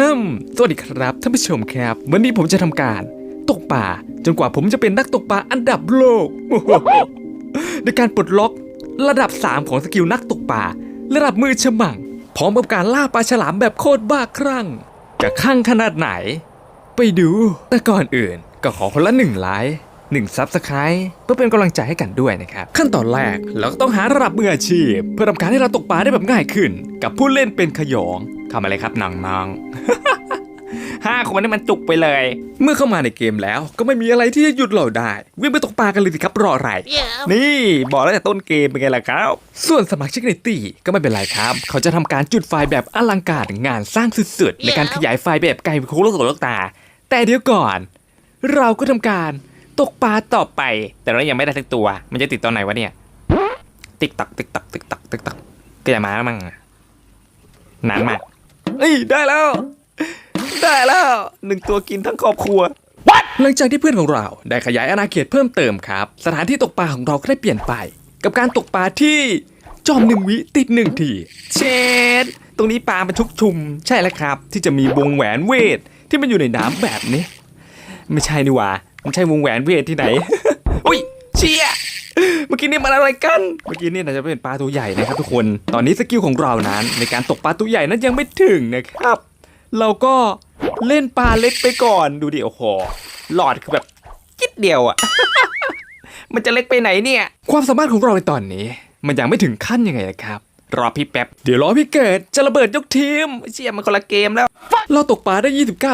ฮึมสวัสดีครับท่านผู้ชมครับ วันนี้ผมจะทำการตกปลาจนกว่าผมจะเป็นนักตกปลาอันดับโลกในการปลดล็อกระดับ 3 ของสกิลนักตกปลาระดับมือฉมังพร้อมกับการล่าปลาฉลามแบบโคตรบ้าคลั่งจะคลั่งขนาดไหน ไปดู แต่ก่อนอื่นก็ขอคนละหนึ่งไลค์หนึ่งซับสไครต์เพื่อเป็นกำลังใจให้กันด้วยนะครับ ขั้นตอนแรกเราก็ต้องหาระดับมืออาชีพ เพื่อทำการให้เราตกปลาได้แบบง่ายขึ้น กับผู้เล่นเป็นขยอง ทำอะไรครับนางนางๆห้าคนนี่มันจุกไปเลย เมื่อเข้ามาในเกมแล้วก็ไม่มีอะไรที่จะหยุดเราได้ วิ่งไปตกปลากันเลยสิครับรออะไร นี่บอกแล้วแต่ต้นเกมเป็นไงล่ะครับ ส่วนสมาชิกในตีก็ไม่เป็นไรครับ เขาจะทำการจุดไฟแบบอลังการงานสร้างสุดๆ ในการขยายไฟแบบไกลโค้งลูกหูลูกตา แต่เดี๋ยวก่อน เราก็ทำการตกปลาต่อไป แต่เรายังไม่ได้ทั้งตัว มันจะติดตอนไหนวะเนี่ย ติ๊กตักติ๊กตักติ๊กตักติ๊กตักก็อย่ามาแล้วมั้งนานมาก เอ้ยได้แล้ว ได้แล้วหนึ่งตัวกินทั้งครอบครัว หลังจากที่เพื่อนของเราได้ขยายอาณาเขตเพิ่มเติมครับ สถานที่ตกปลาของเราก็ได้เปลี่ยนไป กับการตกปลาที่จอมหนึ่งวิติดหนึ่งทีเชดตรงนี้ปลามันชุกชุม ใช่แล้วครับ ที่จะมีวงแหวนเวทที่มันอยู่ในน้ำแบบนี้ ไม่ใช่นี่หว่า มันใช่วงแหวนเวทที่ไหน อุ้ยเชี่ย เมื่อกี้นี่มันอะไรกัน เมื่อกี้นี่น่าจะเป็นปลาตัวใหญ่นะครับทุกคน ตอนนี้สกิลของเรานั้น ในการตกปลาตัวใหญ่นั้นยังไม่ถึงนะครับ เราก็เล่นปลาเล็กไปก่อนดูดิโอ้โหหลอดคือแบบจิดเดียวอะมันจะเล็กไปไหนเนี่ย ความสามารถของเราในตอนนี้ มันยังไม่ถึงขั้นยังไงนะครับรอพี่แป๊บ เดี๋ยวรอพี่เกิดจะระเบิดยกทีมเชี่ยมันคนละเกมแล้ว เราตกปลาได้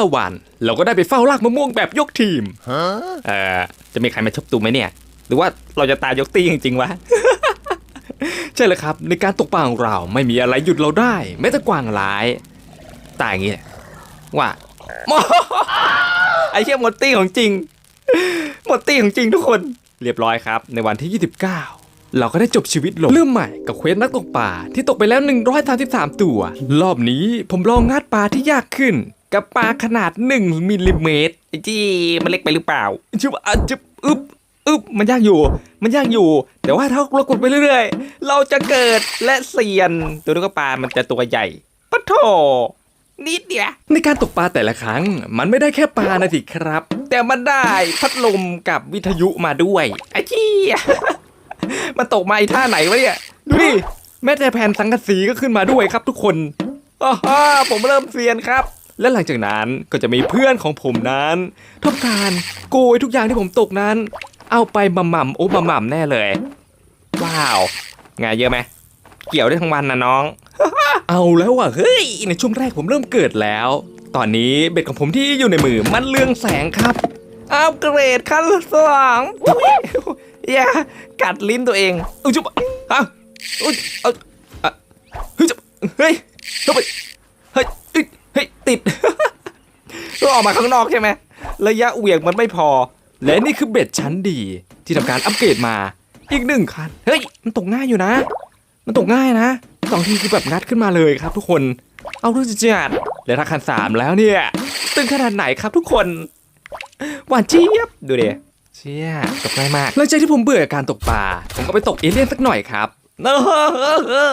29 วัน เราก็ได้ไปเฝ้าลากมะม่วงแบบยกทีมเอ่อจะมีใครมาชกตูมไหมเนี่ย หรือว่าเราจะตายยกตีจริงๆวะ ใช่เลยครับ ในการตกปลาของเราไม่มีอะไรหยุดเราได้แม้แต่กวางร้ายตายอย่างงี้แหละว่าไอ้เชี่ยหมดตี้ของจริงหมดตี้ของจริงทุกคนเรียบร้อยครับ ในวันที่ 29 เราก็ได้จบชีวิตลงเริ่มใหม่กับเควสนักตกปลาที่ตกไปแล้ว 133 ตัว รอบนี้ผมลองงัดปลาที่ยากขึ้น กับปลาขนาด 1มิลลิเมตรไอ้จี้มันเล็กไปหรือเปล่าชิบอะจิบอึบ อึบมันยากอยู่ มันยากอยู่ แต่ว่าถ้าเรากดไปเรื่อยๆ เราจะเกิดและเซียน ตัวนี้ก็ปลา มันจะตัวใหญ่ปะโถนิดเดียวในการตกปลาแต่ละครั้ง มันไม่ได้แค่ปลานะสิครับ แต่มันได้พัดลมกับวิทยุมาด้วยไอ้ชี้ยมันตกมาอีท่าไหนวะเนี่ยดูดิแม้แต่แผ่นสังกะสีก็ขึ้นมาด้วยครับทุกคนอ้าฮ่าผมเริ่มเซียนครับ และหลังจากนั้นก็จะมีเพื่อนของผมนั้นทำการโกยทุกอย่างที่ผมตกนั้น เอาไปหม่ำโอ้หม่ำแน่เลย ว้าวงานเยอะไหมเกี่ยวได้ทั้งวันนะน้อง เอาแล้วว่ะเฮ้ยในช่วงแรกผมเริ่มเกิดแล้ว ตอนนี้เบ็ดของผมที่อยู่ในมือมันเรืองแสงครับอัปเกรดขั้นสองอย่ากัดลิ้นตัวเองเอ้ยจุ๊บอะอุ้ยเอาอะเฮ้ยจุ๊บเฮ้ยเข้าไปเฮ้ยเฮ้ยติดต้องออกมาข้างนอกใช่ไหมระยะเหวี่ยงมันไม่พอ และนี่คือเบ็ดชั้นดีที่ทำการอัปเกรดมาอีกหนึ่งคันเฮ้ยมันตกง่ายอยู่นะ มันตกง่ายนะสองทีคือแบบงัดขึ้นมาเลยครับ ทุกคนเอาเรื่องจะจัดและถ้าคันสามแล้วเนี่ยตึงขนาดไหนครับทุกคนหวานเจี๊ยบดูดิเชี่ยตกง่ายมากหลังจากที่ผมเบื่อการตกปลาผมก็ไปตกเอเลี่ยนสักหน่อยครับเออ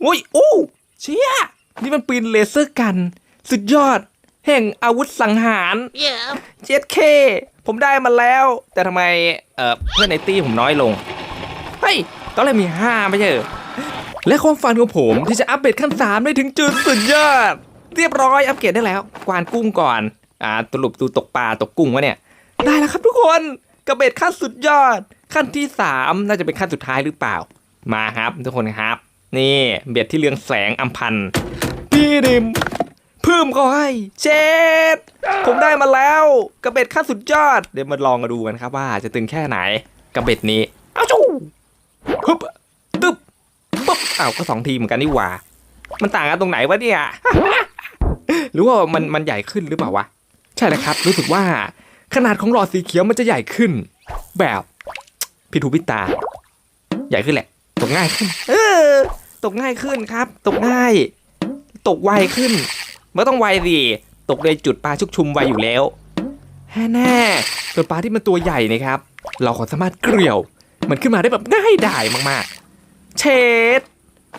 โอ้ยอู้เชี่ยนี่มันปืนเลเซอร์กัน สุดยอด แห่งอาวุธสังหารเจ็ดเค ผมได้มาแล้ว แต่ทำไมเอ่อเพื่อนในตี้ผมน้อยลง เฮ้ยตอนแรกมีห้าไม่ใช่เหรอและความฝันของผมที่จะอัปเดตขั้น 3 ได้ถึงจุดสุดยอด เรียบร้อยอัปเกรดได้แล้ว กวานกุ้งก่อน อ่าตลุปตูตกปลาตกกุ้งวะเนี่ย ได้แล้วครับทุกคนกระเบ็ดขั้นสุดยอด ขั้นที่ 3 น่าจะเป็นขั้นสุดท้ายหรือเปล่า มาครับ ทุกคนครับ นี่เบ็ดที่เรืองแสงอัมพันธ์พี่ดิม พิ่มเขาให้เช็ดผมได้มาแล้วกระเบ็ดขั้นสุดยอด เดี๋ยวมาลองกันดูกันครับว่าจะตึงแค่ไหนกระเบ็ดนี้เอาจูฮึบตึ๊บปุ๊บอ้าวก็สองทีเหมือนกันนี่หว่า มันต่างกันตรงไหนวะเนี่ยหรือว่ามันมันใหญ่ขึ้นหรือเปล่าวะใช่แล้วครับ รู้สึกว่าขนาดของหลอดสีเขียวมันจะใหญ่ขึ้น แบบพิทูพิตา ใหญ่ขึ้นแหละ ตกง่ายขึ้น เออ ตกง่ายขึ้นครับ ตกง่าย ตกไวขึ้น ไม่ต้องไวดิตกในจุดปลาชุกชุมไวอยู่แล้วแน่ๆส่วนปลาที่มันตัวใหญ่นะครับ เราขอสามารถเกลียว มันขึ้นมาได้แบบง่ายดายมากๆ เชด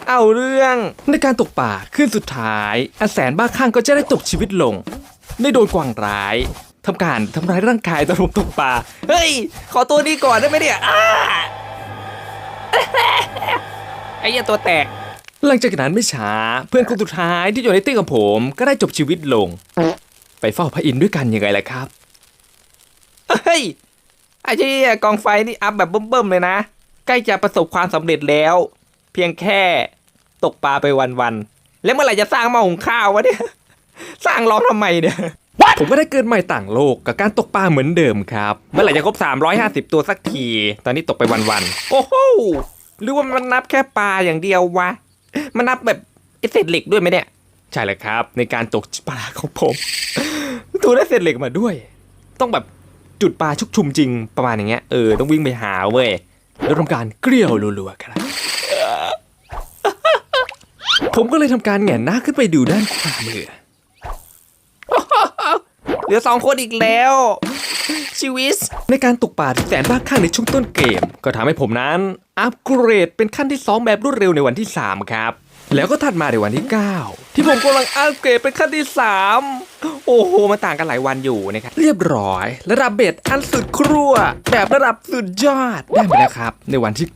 เอาเรื่องในการตกป่าคืนสุดท้ายอาแสนบ้าคลั่งก็จะได้ตกชีวิตลงในโดนกวางร้ายทำการทำร้ายร่างกายตอนผมตกป่า เฮ้ย ขอตัวนี้ก่อนได้ไหมเนี่ยอ้าไอ้เหี้ยตัวแตก หลังจากนั้นไม่ช้าเพื่อนคนสุดท้ายที่อยู่ในตี้กับผม ก็ได้จบชีวิตลง ไปเฝ้าพระอินทร์ด้วยกันยังไงล่ะครับเฮ้ยไอ้เหี้ยกองไฟนี่อัพแบบเบิ่มๆเลยนะ ใกล้จะประสบความสำเร็จแล้ว เพียงแค่ตกปลาไปวันๆแล้วเมื่อไหร่จะสร้างหม้อหุงข้าววะเนี่ยสร้างล้อมทำไมเนี่ยผมก็ได้เกิดใหม่ต่างโลกกับการตกปลาเหมือนเดิมครับ เมื่อไหร่จะครบ 350 ตัวสักที ตอนนี้ตกไปวันๆโอ้โหหรือว่ามันนับแค่ปลาอย่างเดียววะ มันนับแบบไอ้เศษเหล็กด้วยไหมเนี่ย ใช่เลยครับ ในการตกปลาของผมตัวได้เศษเหล็กมาด้วย ต้องแบบจุดปลาชุกชุมจริงประมาณอย่างเงี้ยเออต้องวิ่งไปหาเว้ยแล้วทำการเกลียวรัวๆครับผมก็เลยทำการแหงนหน้าขึ้นไปดูด้านขวามือเหลือสองคนอีกแล้ว ชีวิตในการตกป่าที่แสนบ้าคลั่งในช่วงต้นเกม ก็ทำให้ผมนั้นอัปเกรดเป็นขั้นที่ 2 แบบรวดเร็วในวันที่ 3 ครับ แล้วก็ถัดมาในวันที่ 9 ที่ผมกำลังอัปเกรดเป็นขั้นที่ 3 โอ้โหมันต่างกันหลายวันอยู่นะครับเรียบร้อย ระดับเบ็ดอันสุดครัว แบบระดับสุดยอดได้มาแล้วครับ ในวันที่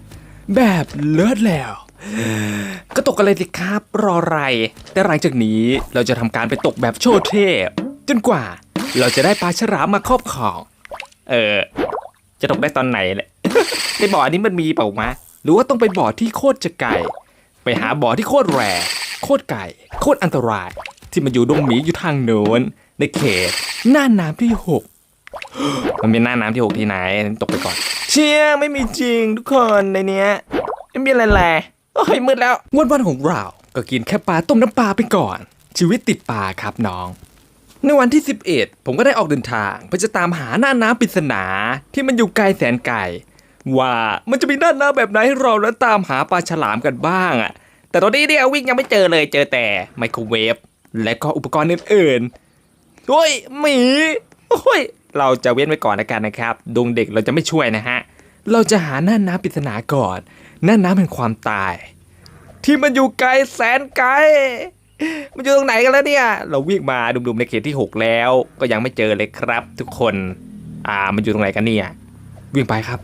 9 แบบเลิศแล้วก็ตกกันเลยสิครับรออะไร แต่หลังจากนี้เราจะทำการไปตกแบบโชว์เทพ จนกว่า เราจะได้ปลาฉลามมาครอบครอง เออ จะตกได้ตอนไหนแหละ ในบ่ออันนี้มันมีเปล่าวะหรือว่าต้องไปบ่อที่โคตรจะไกล ไปหาบ่อที่โคตรแรงโคตรไกลโคตรอันตราย ที่มันอยู่ดงหมีอยู่ทางโน้นในเขตหน้าน้ำที่หกมันเป็นหน้าน้ำที่หกที่ไหนตกไปก่อน เชี่ยไม่มีจริงทุกคนในเนี้ยไม่มีอะไรแหละโอ้ยมืดแล้ววันวันของเรา ก็กินแค่ปลาต้มน้ำปลาไปก่อน ชีวิตติดปลาครับน้อง ในวันที่ 11 ผมก็ได้ออกเดินทางเพื่อจะตามหาหน้าน้ำปริศนาที่มันอยู่ไกลแสนไกลว่ามันจะมีหน้าน้ำแบบไหนให้เราแล้วตามหาปลาฉลามกันบ้างอะแต่ตอนนี้เนี่ยวิ่งยังไม่เจอเลยเจอแต่ไมโครเวฟและก็อุปกรณ์อื่นๆโอ้ยหมีโอ้ยเราจะเว้นไว้ก่อนแล้วกันนะครับดวงเด็กเราจะไม่ช่วยนะฮะเราจะหาหน้าน้ำปริศนาก่อนหน้าน้ำแห่งความตาย ที่มันอยู่ไกลแสนไกล มันอยู่ตรงไหนกันแล้วเนี่ย เราวิ่งมาดุมๆในเขตที่ 6 แล้ว ก็ยังไม่เจอเลยครับ ทุกคน อ่า มันอยู่ตรงไหนกันเนี่ย วิ่งไปครับ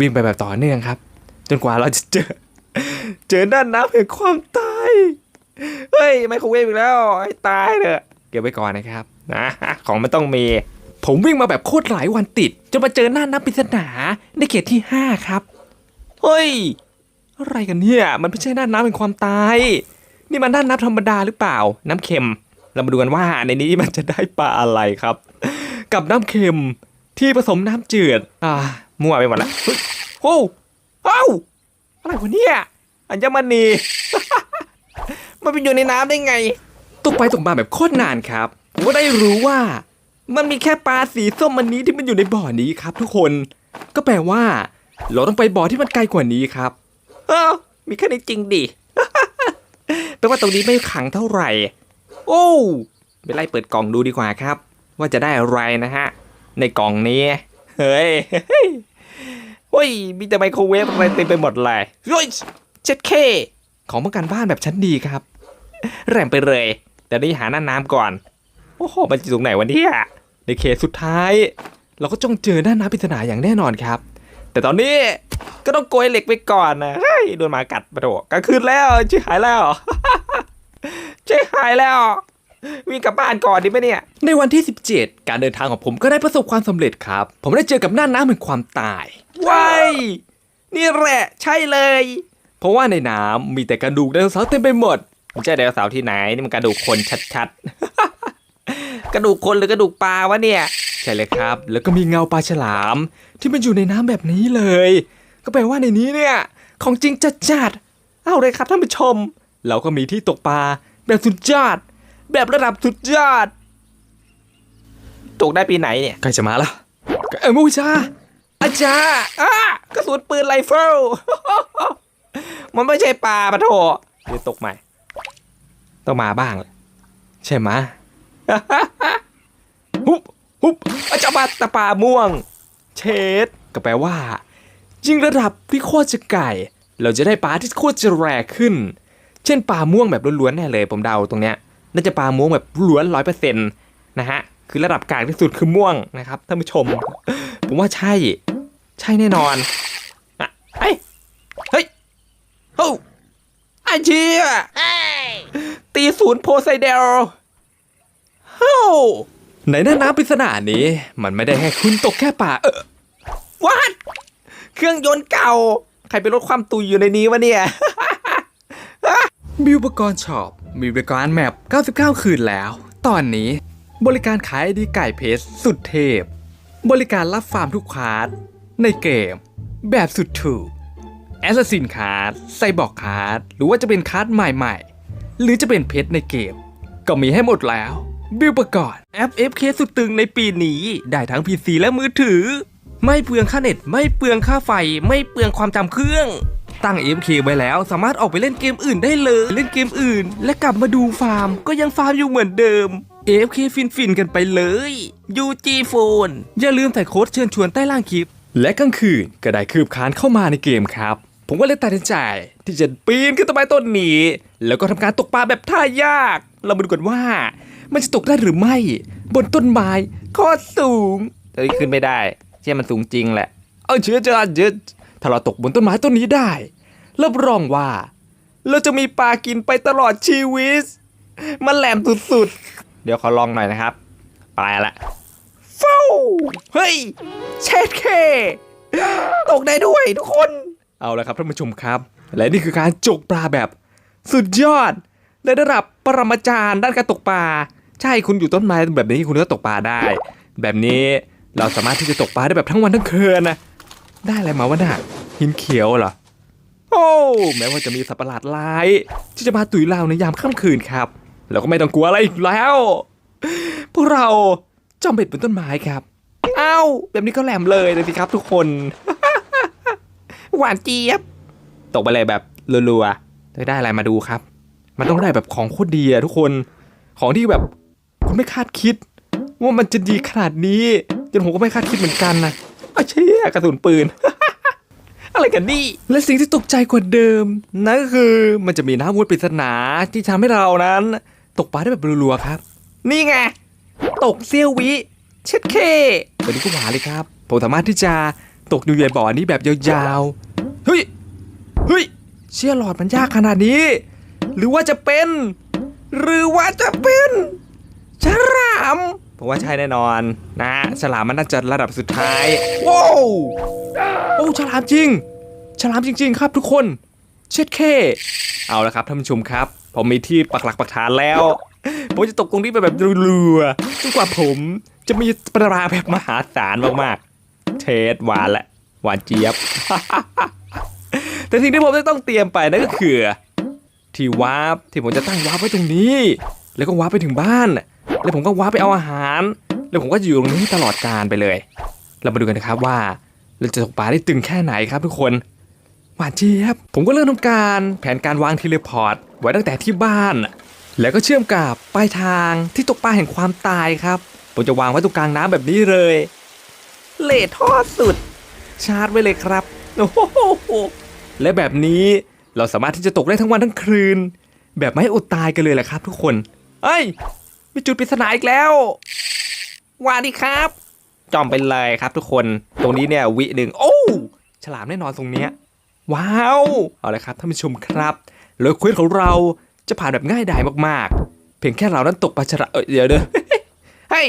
วิ่งไปแบบต่อเนื่องครับ จนกว่าเราจะเจอ เจอด้านน้ำแห่งความตาย เฮ้ยไมโครเวฟอีกแล้วให้ตายเถอะเก็บไว้ก่อนนะครับ นะ ของมันต้องมี ผมวิ่งมาแบบโคตรหลายวันติดจนมาเจอหน้าน้ำปริศนาในเขตที่ 5 ครับ เฮ้ย อะไรกันเนี่ย มันไม่ใช่หน้าน้ำแห่งความตาย นี่มันหน้าน้ำธรรมดาหรือเปล่า น้ำเค็ม เรามาดูกันว่าในนี้มันจะได้ปลาอะไรครับ กับน้ำเค็มที่ผสมน้ำจืด อ่า มั่วไปหมดละเฮ้ยโอ้เอ้าอะไรวะเนี่ย อัญมณี มันไปอยู่ในน้ำได้ไง ตกไปตกมาแบบโคตรนานครับผมก็ได้รู้ว่า มันมีแค่ปลาสีส้มมันนี้ที่มันอยู่ในบ่อนี้ครับ ทุกคน ก็แปลว่า เราต้องไปบ่อที่มันไกลกว่านี้ครับ เอ้ามีแค่นี้จริงดิ แปลว่าตรงนี้ไม่ขังเท่าไหร่ โอ้ไปไล่เปิดกล่องดูดีกว่าครับ ว่าจะได้อะไรนะฮะ ในกล่องนี้ เฮ้ยเฮ้ยมีแต่ไมโครเวฟอะไรเต็มไปหมดเลยเฮ้ยเจ็ดเคของป้องกันบ้านแบบชั้นดีครับ แรงไปเลยแต่นี่หาหน้าน้ำก่อน โอ้โห มันอยู่ตรงไหนวะเนี่ยในเขตสุดท้าย เราก็จ้องเจอหน้าน้ำปริศนาอย่างแน่นอนครับ แต่ตอนนี้ก็ต้องโกยเหล็กไปก่อนนะเฮ้ยโดนหมากัดปะโถกลางคืนแล้วชิหายแล้วชิหายแล้ววิ่งกลับบ้านก่อนดีไหมเนี่ย ในวันที่ 17 การเดินทางของผมก็ได้ประสบความสำเร็จครับ ผมได้เจอกับหน้าน้ำแห่งความตายว้ายนี่แหละใช่เลย เพราะว่าในน้ำมีแต่กระดูกไดโนเสาร์เต็มไปหมดไม่ใช่ไดโนเสาร์ที่ไหนนี่มันกระดูกคนชัดๆ กระดูกคนหรือกระดูกปลาวะเนี่ย ใช่เลยครับ แล้วก็มีเงาปลาฉลาม ที่มันอยู่ในน้ำแบบนี้เลย ก็แปลว่าในนี้เนี่ย ของจริงจัดจัดๆเอาเลยครับท่านผู้ชม เราก็มีที่ตกปลาแบบสุดยอด แบบระดับสุดยอด ตกได้ปีไหนเนี่ยใกล้จะมาแล้วเอ้ยมูชาอาจารย์อะกระสุนปืนไรเฟิลมันไม่ใช่ปลาปะโถเดี๋ยวตกใหม่ ต้องมาบ้างแหละใช่ไหมะ ฮุบฮุบอาจารย์ปลาตะปลาม่วง เชดก็แปลว่า จริงระดับที่โคตรจะไก่ เราจะได้ปลาที่โคตรจะแรขึ้น เช่นปลาม่วงแบบล้วนๆแน่เลย ผมเดาตรงเนี้ยน่าจะปลาม่วงแบบล้วนร้อยเปอร์เซ็นต์นะฮะคือระดับกลางที่สุดคือม่วงนะครับท่านผู้ชม ผมว่าใช่ ใช่แน่นอนอะเฮ้ยเฮ้ยโอ้ไอเชียตีศูนย์โพไซเดล โอ้ในหน้าน้ำปริศนานี้ มันไม่ได้ให้คุณตกแค่ป่า เออวัดเครื่องยนต์เก่า ใครไปลดความตุยอยู่ในนี้วะเนี่ยมีอุปกรณ์ช็อปมีบริการแมป 99 คืนแล้ว ตอนนี้ บริการขายดีไก่เพชรสุดเทพ บริการรับฟาร์มทุกคาร์ดในเกม แบบสุดถูกแอสซัสซินคาร์ดไซบอร์กคาร์ดหรือว่าจะเป็นคาร์ดใหม่ๆ หรือจะเป็นเพชรในเกม ก็มีให้หมดแล้ว บิลประกอบแอป FK สุดตึงในปีนี้ ได้ทั้ง PC และมือถือ ไม่เปลืองค่าเน็ต ไม่เปลืองค่าไฟ ไม่เปลืองความจำเครื่อง ตั้ง F K ไว้แล้วสามารถออกไปเล่นเกมอื่นได้เลย เล่นเกมอื่น และกลับมาดูฟาร์ม ก็ยังฟาร์มอยู่เหมือนเดิม F K ฟินฟินๆกันไปเลย UG Phone อย่าลืมใส่โค้ดเชิญชวนใต้ล่างคลิป และกลางคืนก็ได้คืบคานเข้ามาในเกมครับ ผมก็เลยตัดสินใจที่จะปีนขึ้นต้นไม้ต้นนี้ แล้วก็ทำการตกปลาแบบท่ายาก เรามาดูกันว่า มันจะตกได้หรือไม่ บนต้นไม้โคตรสูงเฮ้ยขึ้นไม่ได้เชื่อมันสูงจริงแหละ เอาเชื้อจาเยอะถ้าเราตกบนต้นไม้ต้นนี้ได้รับรองว่า เราจะมีปลากินไปตลอดชีวิต มันแหลมสุดเดี๋ยวขอลองหน่อยนะครับ ไปละๆฟูเฮ้ยเช็ดเค ตกได้ด้วยทุกคน เอาละครับท่านผู้ชมครับ และนี่คือการจกปลาแบบ สุดยอด ในระดับปรมาจารย์ด้านการตกปลา ใช่คุณอยู่ต้นไม้แบบนี้คุณก็ตกปลาได้ แบบนี้เราสามารถที่จะตกปลาได้แบบทั้งวันทั้งคืนนะได้อะไรมาวะน่ะหินเขียวเหรอโอ้แม้ว่าจะมีสัตว์ประหลาดร้ายที่จะมาตุยเราในยามค่ำคืนครับ เราก็ไม่ต้องกลัวอะไรอีกแล้ว พวกเราจอมเบ็ดบนต้นไม้ครับเอ้าแบบนี้ก็แหลมเลยเลยสิครับทุกคน หวานเจี๊ยบ ตกไปเลยแบบรัวๆจะได้อะไรมาดูครับ มันต้องได้แบบของโคตรดีอะทุกคน ของที่แบบ ไม่คาดคิด ว่ามันจะดีขนาดนี้ จนผมก็ไม่คาดคิดเหมือนกันนะอ้าเชี่ยกระสุนปืน อะไรกันนี่ และสิ่งที่ตกใจกว่าเดิม นั่นก็คือมันจะมีน้ำวนปริศนาที่ทำให้เรานั้น ตกปลาได้แบบรัวๆครับ นี่ไง ตกเซี่ยววิเช็ดเคตัวนี้ก็หวาเลยครับ ผมสามารถที่จะตกอยู่ในบ่อนี้แบบยาวๆ เฮ้ย เฮ้ย เชี่ยหลอดมันยากขนาดนี้ หรือว่าจะเป็น หรือว่าจะเป็น ฉลามผมว่าใช่แน่นอนนะฉลามมันน่าจะระดับสุดท้ายว้าวโอ้ฉลามจริง ฉลามจริง ๆ ครับทุกคน เช็ดเคเอาละครับท่านผู้ชมครับ ผมมีที่ปักหลักปักฐานแล้ว ผมจะตกตรงนี้ไปแบบรัวๆจนกว่าผมจะมีปลาแบบมหาศาลมากๆ เทสหวานแหละหวานเจี๊ยบ แต่สิ่งที่ผมจะต้องเตรียมไปนั่นก็คือ ที่วาร์ปที่ผมจะตั้งวาร์ปไว้ตรงนี้ แล้วก็วาร์ปไปถึงบ้าน แล้วผมก็ว้าไปเอาอาหาร แล้วผมก็อยู่ตรงนี้ตลอดการไปเลย เรามาดูกันนะครับว่าเราจะตกปลาได้ตึงแค่ไหนครับทุกคนหวานเจี๊ยบผมก็เริ่มทำการแผนการวางเทเลพอร์ตไว้ตั้งแต่ที่บ้าน แล้วก็เชื่อมกับปลายทางที่ตกปลาแห่งความตายครับ ผมจะวางไว้ตรงกลางน้ำแบบนี้เลย เลททอดสุด ชาร์จไว้เลยครับโอ้โหและแบบนี้เราสามารถที่จะตกได้ทั้งวันทั้งคืน แบบไม่อดตายกันเลยแหละครับ ทุกคนเอ้ย มีจุดปริศนาอีกแล้วหวานดีครับ จอมไปเลยครับทุกคน ตรงนี้เนี่ยวิหนึ่งโอ้ฉลามแน่นอนตรงเนี้ยว้าว เอาละครับท่านผู้ชมครับแล้วเควสของเราจะผ่านแบบง่ายดายมากๆ เพียงแค่เรานั้นตกปลาฉลามเอ้ยเดี๋ยวเด้อเฮ้ย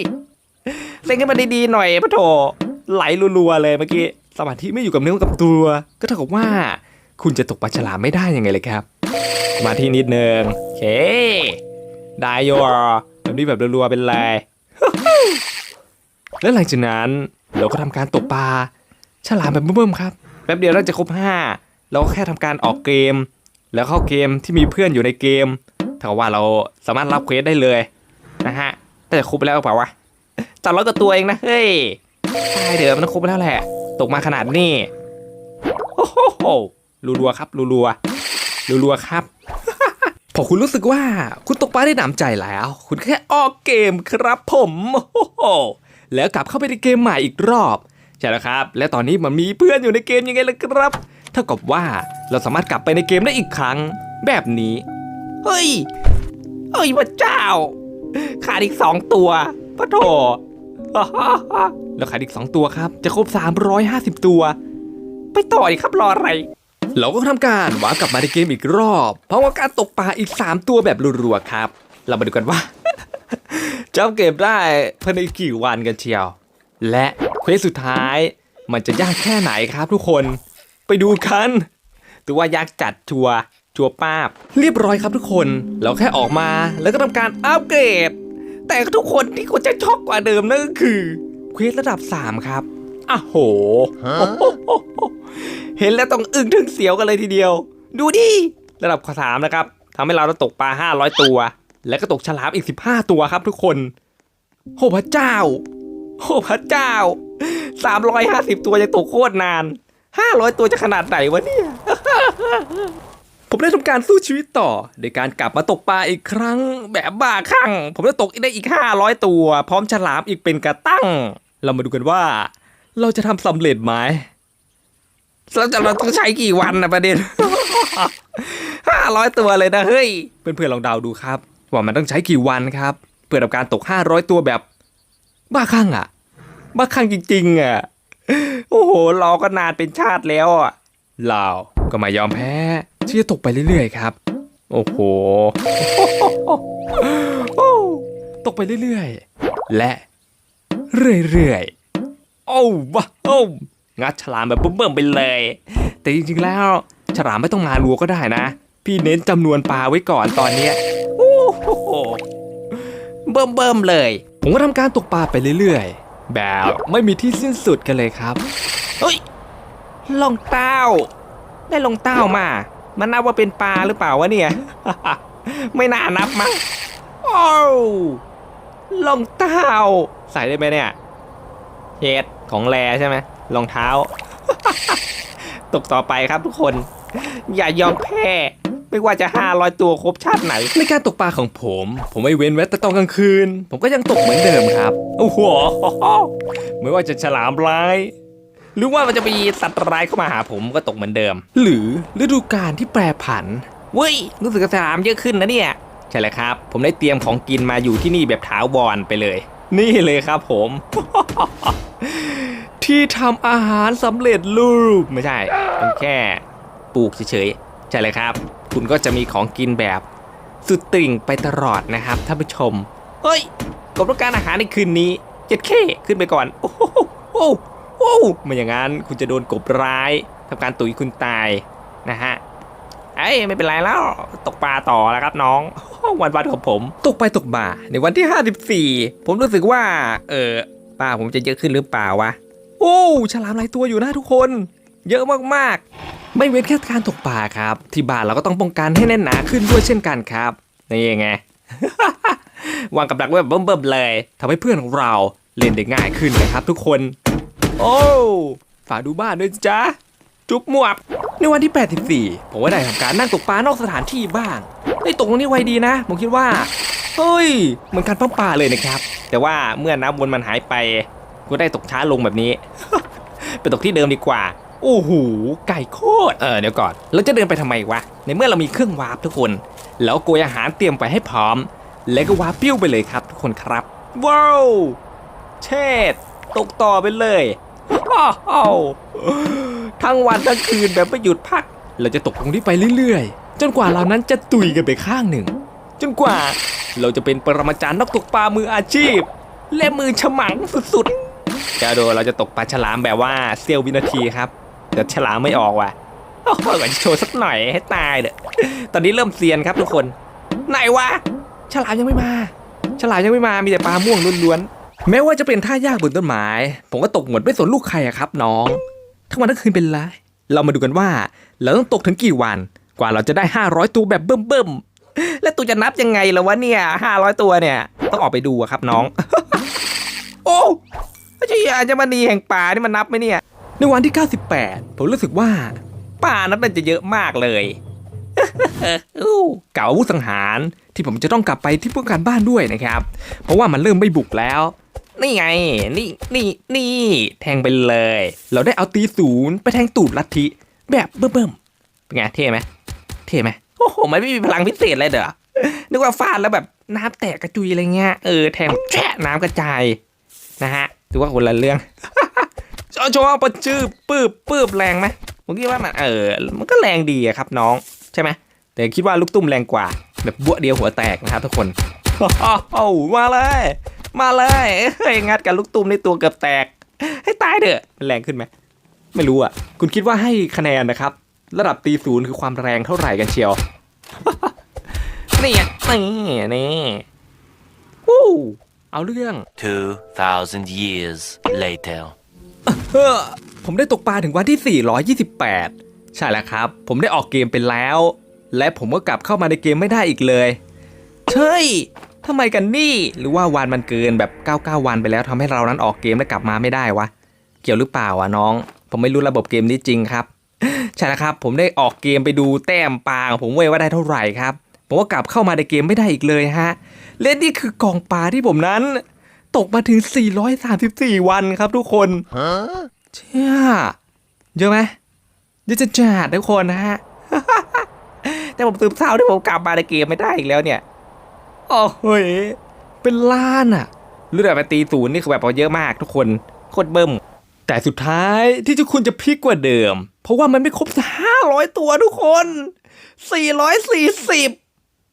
เล่นกันมาดีๆหน่อยปะโถไหลรัวๆเลยเมื่อกี้สมาธิไม่อยู่กับเนื้อกับตัว ก็เท่ากับว่า คุณจะตกปลาฉลามไม่ได้ยังไงเลยครับ มาธินิดนึงโอเค ได้โยแบบ นี้แบบรัวๆเป็นไรแล้วหลังจากนั้นเราก็ทำการตกปลาฉลามแบบเบิ่มๆครับแป๊บเดียวเราจะครบห้าเราก็แค่ทำการออกเกม แล้วเข้าเกมที่มีเพื่อนอยู่ในเกมเท่ากับว่าเราสามารถรับเควสได้เลยนะฮะแต่จะครบไปแล้วหรือเปล่าวะสามร้อยกว่าตัวเองนะเฮ้ยใช่เดี๋ยวมันต้องครบไปแล้วแหละ ตกมาขนาดนี้โอ้โหรัวๆครับรัวๆรัวๆครับพ อคุณรู้สึกว่าคุณตกปลาได้หนำใจแล้ว คุณแค่ออกเกมครับผมโอ้โหแล้วกลับเข้าไปในเกมใหม่อีกรอบใช่แล้วครับ และตอนนี้มันมีเพื่อนอยู่ในเกมยังไงล่ะครับ เท่ากับว่าเราสามารถกลับไปในเกมได้อีกครั้ง แบบนี้ เฮ้ย เฮ้ยพระเจ้า ขาดอีกสองตัวพระโถแล้วขาดอีกสองตัวครับ จะครบ 350 ตัว ไปต่ออีกครับรออะไร เราก็ทำการวางกลับมาในเกมอีกรอบเพราะว่าการตกปลาอีก 3 ตัวแบบรัวๆครับ เรามาดูกันว่าจะเก็บได้ภายในกี่วันกันเชียว และเควสสุดท้ายมันจะยากแค่ไหนครับทุกคนไปดูกันถือว่ายากจัดชัวร์ชัวร์ป้าบ เรียบร้อยครับทุกคน เราแค่ออกมาแล้วก็ทำการอัปเกรด แต่ทุกคนที่ควรจะช็อกกว่าเดิมนั่นก็คือเควสระดับ 3 ครับอ้าวโห เห็นแล้วต้องอึ้งถึงเสียวกันเลยทีเดียว ดูดิ ระดับข้อสามนะครับทำให้เราตกปลา 500 ตัว และก็ตกฉลามอีก 15 ตัวครับทุกคนโอ้พระเจ้าโอ้พระเจ้า 350 ตัวยังตกโคตรนาน 500 ตัวจะขนาดไหนวะเนี่ย ผมได้ทำการสู้ชีวิตต่อโดยการกลับมาตกปลาอีกครั้งแบบบ้าคลั่ง ผมจะตกได้อีก 500 ตัว พร้อมฉลามอีกเป็นกระตั้ง เรามาดูกันว่า เราจะทำสำเร็จไหม เราจะเราต้องใช้กี่วันนะประเด็น500ตัวเลยนะเฮ้ย เพื่อนๆลองเดาดูครับ ว่ามันต้องใช้กี่วันครับ เพื่อทำการตก500ตัวแบบ บ้าคลั่งอะ บ้าคลั่งจริงๆอะ โอ้โหรอก็นานเป็นชาติแล้วอะเราก็ไม่ยอมแพ้ที่จะตกไปเรื่อยๆครับ โอ้โห ตกไปเรื่อยๆ และ เรื่อยๆ โอ้ว้าโอ้ งัดฉลามแบบเบิ่มๆไปเลย แต่จริงๆแล้วฉลามไม่ต้องมารัวก็ได้นะ พี่เน้นจำนวนปลาไว้ก่อนตอนเนี้โอ้โหเบิ่มๆเลย ผมก็ทำการตกปลาไปเรื่อยๆ แบบไม่มีที่สิ้นสุดกันเลยครับเฮ้ยลองเต้า ได้ลงเต้ามา มันนับว่าเป็นปลาหรือเปล่าวะเนี่ย ไม่น่านับมั้งโอ้ลองเต้า ใส่ได้ไหมเนี่ยเฮดของแรใช่ไหม รองเท้า ตกต่อไปครับทุกคน อย่ายอมแพ้ ไม่ว่าจะ500ตัวครบชาติไหน ในการตกปลาของผม ผมไม่เว้นแม้แต่ตอนกลางคืน ผมก็ยังตกเหมือนเดิมครับ โอ้โห ไม่ว่าจะฉลามร้าย หรือว่ามันจะมีสัตว์ร้ายเข้ามาหาผมก็ตกเหมือนเดิม หรือฤดูกาลที่แปรผัน เว้ย รู้สึกกระสามเยอะขึ้นนะเนี่ย ใช่เลยครับ ผมได้เตรียมของกินมาอยู่ที่นี่แบบถาวรไปเลย นี่เลยครับผม ที่ทำอาหารสำเร็จรูปไม่ใช่เป็นแค่ปลูกเฉยๆ ใช่เลยครับ คุณก็จะมีของกินแบบสุดติ่งไปตลอดนะครับท่านผู้ชม เฮ้ยกบต้องการอาหารในคืนนี้เจ็ดเข้ขึ้นไปก่อน โอ้โหโอ้โหโอ้โหไม่อย่างนั้นคุณจะโดนกบร้ายทำการตุยคุณตายนะฮะเอ้ยไม่เป็นไรแล้วตกปลาต่อแล้วครับน้อง วันวันของผม ตกไปตกมาในวันที่ 54 ผมรู้สึกว่า เออ ปลาผมจะเยอะขึ้นหรือเปล่าวะ โอ้ฉลามหลายตัวอยู่นะทุกคน เยอะมากๆ ไม่เว้นแค่การตกปลาครับ ที่บ้านเราก็ต้องป้องกันให้แน่นหนาขึ้นด้วยเช่นกันครับนี่ไง วางกับดักไว้แบบเบิ่มๆเลยทำให้เพื่อนของเราเล่นได้ง่ายขึ้นนะครับ ทุกคน โอ้ฝากดูบ้านด้วยจ้าจุ๊บหมวกในวันที่ 84 ผมก็ได้ทำการนั่งตกปลานอกสถานที่บ้างไอ้ตกตรงนี้ไวดีนะ ผมคิดว่า เฮ้ยเหมือนการป้องปลาเลยนะครับ แต่ว่าเมื่อน้ำวนมันหายไปก็ได้ตกช้าลงแบบนี้ ไปตกที่เดิมดีกว่า โอ้โหไก่โคตรเออเดี๋ยวก่อนเราจะเดินไปทำไมวะในเมื่อเรามีเครื่องวาร์ปทุกคน แล้วโกยอาหารเตรียมไปให้พร้อม แล้วก็วาร์ปปิ้วไปเลยครับ ทุกคนครับว้าวเชดตกต่อไปเลยว้าวทั้งวันทั้งคืนแบบไม่หยุดพัก เราจะตกตรงนี้ไปเรื่อยๆ จนกว่าเรานั้นจะตุยกันไปข้างหนึ่ง จนกว่า เราจะเป็นปรมาจารย์นักตกปลามืออาชีพ และมือฉมังสุดๆจะโดเราจะตกปลาฉลามแบบว่าเสี้ยววินาทีครับแต่ฉลามไม่ออกว่ะโอ้โหอยโชว์สักหน่อยให้ตายเด้อตอนนี้เริ่มเซียนครับทุกคนไหนวะฉลามยังไม่มา ฉลามยังไม่มามีแต่ปลาม่วงล้วนๆแม้ว่าจะเป็นท่ายากบนต้นไม้ผมก็ตกหมดไม่สนลูกใครอะครับน้องทั้งวันทั้งคืนเป็นไรเรามาดูกันว่า เราต้องตกถึงกี่วันกว่าเราจะได้ 500 ตัวแบบเบิ่มๆ และตัวจะนับยังไงล่ะวะเนี่ย500ตัวเนี่ย ต้องออกไปดูอะครับน้อง โอ้ไม่ใช่อาจารย์มณีแห่งป่านี่มันนับไหมเนี่ย ในวันที่ 98 ผมรู้สึกว่า ป่านั้นมันจะเยอะมากเลยเก่าอาวุธสังหารที่ผมจะต้องกลับไปที่พวกการบ้านด้วยนะครับ เพราะว่ามันเริ่มไม่บุกแล้ว นี่ไง นี่นี่นี่ แทงไปเลย เราได้เอาตีศูนย์ไปแทงตูดลัทธิแบบเบิ่มๆเป็นไงเท่ไหมเท่ไหม โอ้โหมันไม่มีพลังพิเศษเลยเด้อนึกว่าฟาดแล้วแบบน้ำแตกกระจุยอะไรเงี้ย เออแทงแฉะน้ำกระจายนะฮะถือว่าคนละเรื่องโชว์โชว์ปะจื้อปืบปืบแรงไหมผมคิดว่ามันเออ มันก็แรงดีอะครับน้องใช่ไหมแต่คิดว่าลูกตุ้มแรงกว่า แบบบวเดียวหัวแตกนะครับทุกคนโอ้มาเลย มาเลยเฮ้ยงัดกับลูกตุ้มในตัวเกือบแตก ให้ตายเถอะแรงขึ้นไหมไม่รู้อะ คุณคิดว่าให้คะแนนนะครับ ระดับตีศูนย์คือความแรงเท่าไหร่กันเชียว นี่ไงนี่นี่วู้เอาเรื่อง 2,000 years later. เออผมได้ตกปลาถึงวันที่ 428 ใช่แล้วครับ ผมได้ออกเกมไปแล้ว และผมก็กลับเข้ามาในเกมไม่ได้อีกเลยเฮ้ยทำไมกันนี่ หรือว่าวันมันเกินแบบ 99 วันไปแล้วทำให้เรานั้นออกเกมและกลับมาไม่ได้วะ เกี่ยวหรือเปล่าวะน้อง ผมไม่รู้ระบบเกมนี้จริงครับ ใช่แล้วครับ ผมได้ออกเกมไปดูแต้มปลาของผมเว้ยว่าได้เท่าไหร่ครับ ผมก็กลับเข้ามาในเกมไม่ได้อีกเลยฮะ และนี่คือกองปลาที่ผมนั้น ตกมาถึง 434 วันครับทุกคนเชี่ยเยอะไหมเยอะจะจัดทุกคนนะฮะ แต่ผมซึมเศร้าที่ผมกลับมาในเกมไม่ได้อีกแล้วเนี่ย โอ้โหยเป็นล้านอะเลือดมาตีศูนย์นี่คือแบบว่าเยอะมากทุกคนโคตรเบิ่มแต่สุดท้ายที่เจ้าคุณจะพลิกกว่าเดิม เพราะว่ามันไม่ครบ 500 ตัวทุกคน 440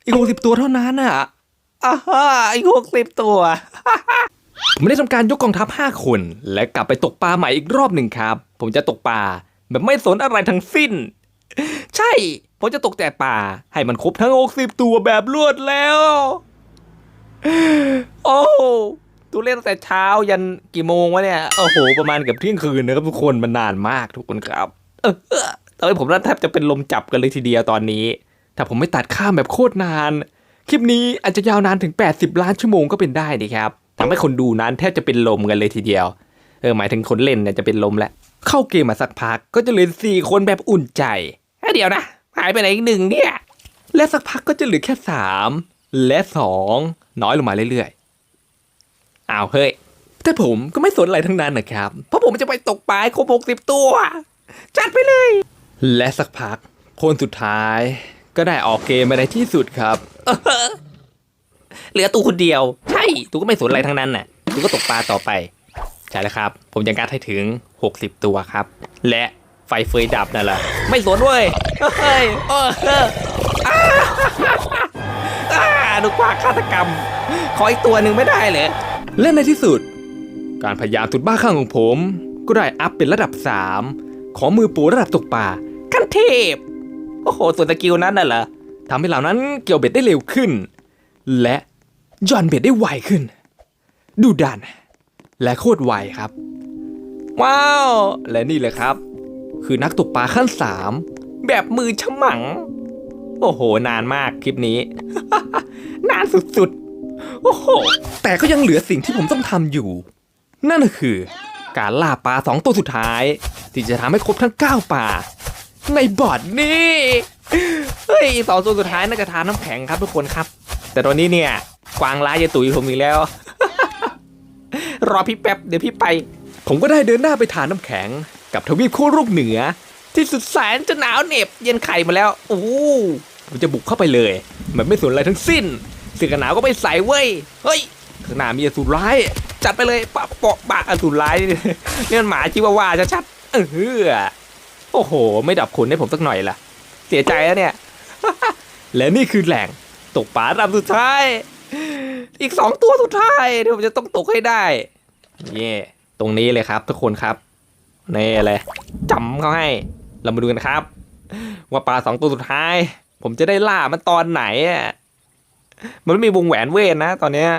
อีก60ตัวเท่านั้นอะอ่าฮะอีก60ตัว ผมได้ทำการยกกองทัพ 5 คน และกลับไปตกปลาใหม่อีกรอบหนึ่งครับ ผมจะตกปลาแบบไม่สนอะไรทั้งสิ้น ใช่ ผมจะตกแต่ป่าให้มันครบทั้ง 60 ตัวแบบรวดแล้ว โอ้ตัวเล่นตั้งแต่เช้ายันกี่โมงวะเนี่ย โอ้โห ประมาณเกับเที่ยงคืนนะครับทุกคนมันนานมากทุกคนครับ เออเออตอนนี้ผมน่าแทบจะเป็นลมจับกันเลยทีเดียวตอนนี้ ถ้าผมไม่ตัดข้ามแบบโคตรนาน คลิปนี้อาจจะยาวนานถึง 80 ล้านชั่วโมงก็เป็นได้ดีครับทำให้คนดูนั้นแทบจะเป็นลมกันเลยทีเดียว เออหมายถึงคนเล่นเนี่ยจะเป็นลมแหละ เข้าเกมมาสักพักก็จะเหลือสี่คนแบบอุ่นใจเอ้ยเดี๋ยวนะหายไปไหนอีกหนึ่งเนี่ย และสักพักก็จะเหลือแค่สามและสองน้อยลงมาเรื่อยๆอ้าวเฮ้ยแต่ผมก็ไม่สนอะไรทั้งนั้นนะครับ เพราะผมจะไปตกปลาให้ครบ60ตัว จัดไปเลย และสักพักคนสุดท้าย ก็ได้ออกเกมมาในที่สุดครับ เหลือตูคนเดียว ใช่ ตูก็ไม่สนอะไรทั้งนั้นน่ะ ตูก็ตกปลาต่อไป ใช่แล้วครับ ผมจะงัดให้ถึง 60 ตัวครับ และไฟเฟยดับนั่นแหละ ไม่สนเว้ย เฮ้ยเออเอออ้าอ้าดูกว่าฆาตกรรม ขออีกตัวหนึ่งไม่ได้เลยและในที่สุด การพยายามสุดบ้าคลั่งของผม ก็ได้อัพเป็นระดับ 3 ของมือโปรระดับตกปลาขั้นเทพ โอ้โหส่วนสกิลนั้นน่ะเหรอทำให้เหล่านั้นเกี่ยวเบ็ดได้เร็วขึ้น และย่อนเบ็ดได้ไวขึ้น ดูดัน และโคตรไวครับ ว้าว และนี่เลยครับ คือนักตกปลาขั้น3แบบมือฉมัง โอ้โห นานมากคลิปนี้ นานสุดๆ โอ้โห แต่ก็ยังเหลือสิ่งที่ผมต้องทำอยู่ นั่นก็คือ การล่าปลาสองตัวสุดท้าย ที่จะทำให้ครบทั้ง 9ปลา ในบอร์ดนี้เฮ้ยสองตัวสุดท้ายน่าจะทานน้ำแข็งครับทุกคนครับ แต่ตอนนี้เนี่ยกวางร้ายจะตุ๋ยผมอีกแล้ว รอพี่แป๊บเดี๋ยวพี่ไป ผมก็ได้เดินหน้าไปทานน้ำแข็ง กับทวีปคู่โลกเหนือ ที่สุดแสนจะหนาวเหน็บเย็นไข่มาแล้วโอ้โหผมจะบุกเข้าไปเลยมันไม่สนอะไรทั้งสิ้นเสื้อกันหนาวก็ไม่ใส่เว้ยเฮ้ยข้างหน้ามีอสูรร้าย จัดไปเลยปะปะปะอสูรร้ายนี่นี่มันหมาชิวาว่าชัดๆเออ โอ้โห ไม่ดับขนให้ผมสักหน่อยล่ะ เสียใจแล้วเนี่ย และนี่คือแหล่งตกปลาลำสุดท้าย อีกสองตัวสุดท้ายที่ผมจะต้องตกให้ได้ เย่ตรงนี้เลยครับ ทุกคนครับนี่เลยจำเขาให้ เรามาดูกันครับ ว่าปลาสองตัวสุดท้าย ผมจะได้ล่ามันตอนไหนอะมันไม่มีวงแหวนเวทนะ ตอนเนี้ย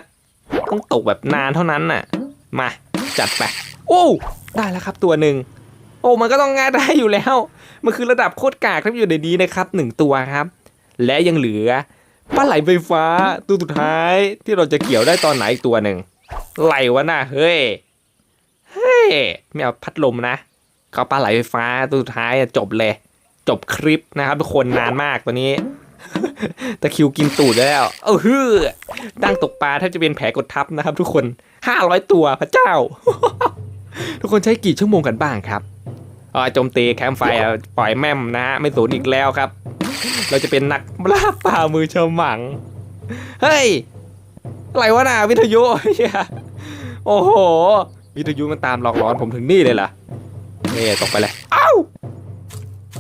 ต้องตกแบบนานเท่านั้นน่ะ มาจัดไปโอ้ได้แล้วครับตัวหนึ่ง อ้มันก็ต้องง่ายได้อยู่แล้ว มันคือระดับโคตรกากที่อยู่ในนี้นะครับหนึ่งตัวครับ และยังเหลือปลาไหลไฟฟ้าตัวสุดท้ายที่เราจะเกี่ยวได้ตอนไหนอีกตัวหนึ่งไหลวะน่ะเฮ้ยเฮ้ยไม่เอาพัดลมนะเขาปลาไหลไฟฟ้าตัวสุดท้ายจบเลย จบคลิปนะครับทุกคนนานมากตัวนี้ตะคิวกินตูดแล้ว เออฮือตั้งตกปลาแทบจะเป็นแผลกดทับนะครับ ทุกคนห้าร้อยตัวพระเจ้า ทุกคนใช้กี่ชั่วโมงกันบ้างครับ โจมตีแคมป์ไฟปล่อยแม่มนะฮะไม่สูญอีกแล้วครับ เราจะเป็นนักล่าป่ามือฉมัง เฮ้ยอะไรวะน่ะวิทยุโอ้โห วิทยุมันตามหลอกหลอนผมถึงนี่เลยเหรอนี่ตกไปเลยเอ้า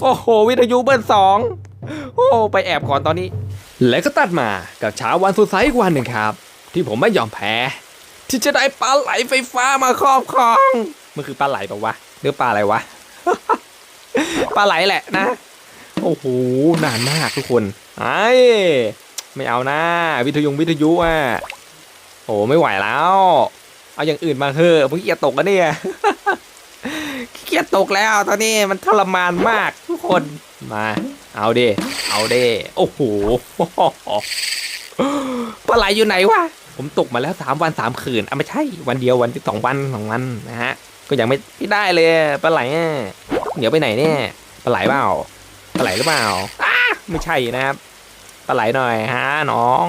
โอ้โห วิทยุเบิ้ลสองโอ้ไปแอบก่อนตอนนี้ และก็ตัดมากับเช้าวันสุดใสอีกวันหนึ่งครับ ที่ผมไม่ยอมแพ้ ที่จะได้ปลาไหลไฟฟ้ามาครอบครอง มันคือปลาไหลปะวะหรือปลาอะไรวะ ปลาไหลแหละนะ โอ้โห นานมากทุกคน ไอ้ไม่เอานะ วิทยุวิทยุอะ โอ้ไม่ไหวแล้ว เอาอย่างอื่นมาเถอะผมขี้เกียตกแล้วเนี่ยเกียตกแล้วตอนนี้มันทรมานมากทุกคน มา เอาเดเอาเดโอ้โห ปลาไหลอยู่ไหนวะ ผมตกมาแล้วสามวันสามคืนอะไม่ใช่ วันเดียววันที่สองวันสองวันนะฮะ ก็ยังไม่ไม่ได้เลยปลาไหลอะเดี๋ยวไปไหนเนี่ยปลาไหลเปล่าปลาไหลหรือเปล่าอ้าไม่ใช่นะครับปลาไหลหน่อยฮะน้อง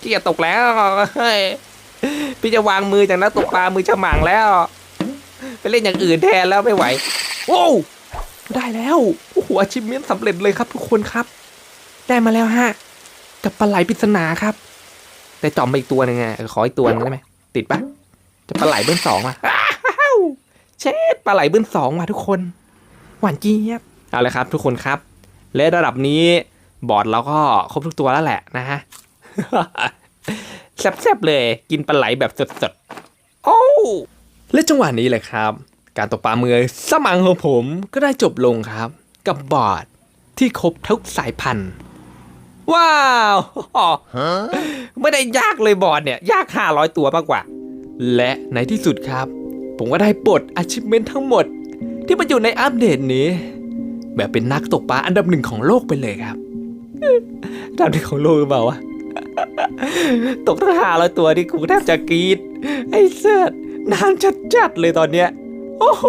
ที่จะตกแล้วพี่จะวางมือจากนักตกปลามือฉมังแล้วไปเล่นอย่างอื่นแทนแล้วไม่ไหวโอ้ได้แล้วโอ้โหอาชีพเมนสำเร็จเลยครับทุกคนครับ ได้มาแล้วฮะกับปลาไหลปริศนาครับ แต่จอมไปอีกตัวหนึ่งไงขออีกตัวนึงได้ไหมติดปะ จะปลาไหลเบิ้ลสองมาอ้าวเช็ดปลาไหลเบิ้ลสองมาทุกคน หวานเจี๊ยบเอาเลยครับ ทุกคนครับ และระดับนี้บอร์ดเราก็ครบทุกตัวแล้วแหละนะฮะแซ่บๆเลยกินปลาไหลแบบสดๆโอ้และจังหวะนี้แหละครับ การตกปลามือสมังของผมก็ได้จบลงครับ กับบอร์ดที่ครบทุกสายพันธุ์ว้าว ไม่ได้ยากเลยบอร์ดเนี่ย ยากห้าร้อยตัวมากกว่า และในที่สุดครับ ผมก็ได้ปลด achievement ทั้งหมด ที่มันอยู่ในอัปเดตนี้ แบบเป็นนักตกปลาอันดับหนึ่งของโลกไปเลยครับอันดับหนึ่งของโลกหรือเปล่าวะตกทั้งหาร้อยตัวนี่กูแทบจะกรีดไอ้เสื้อนานจัดๆเลยตอนเนี้ยโอ้โห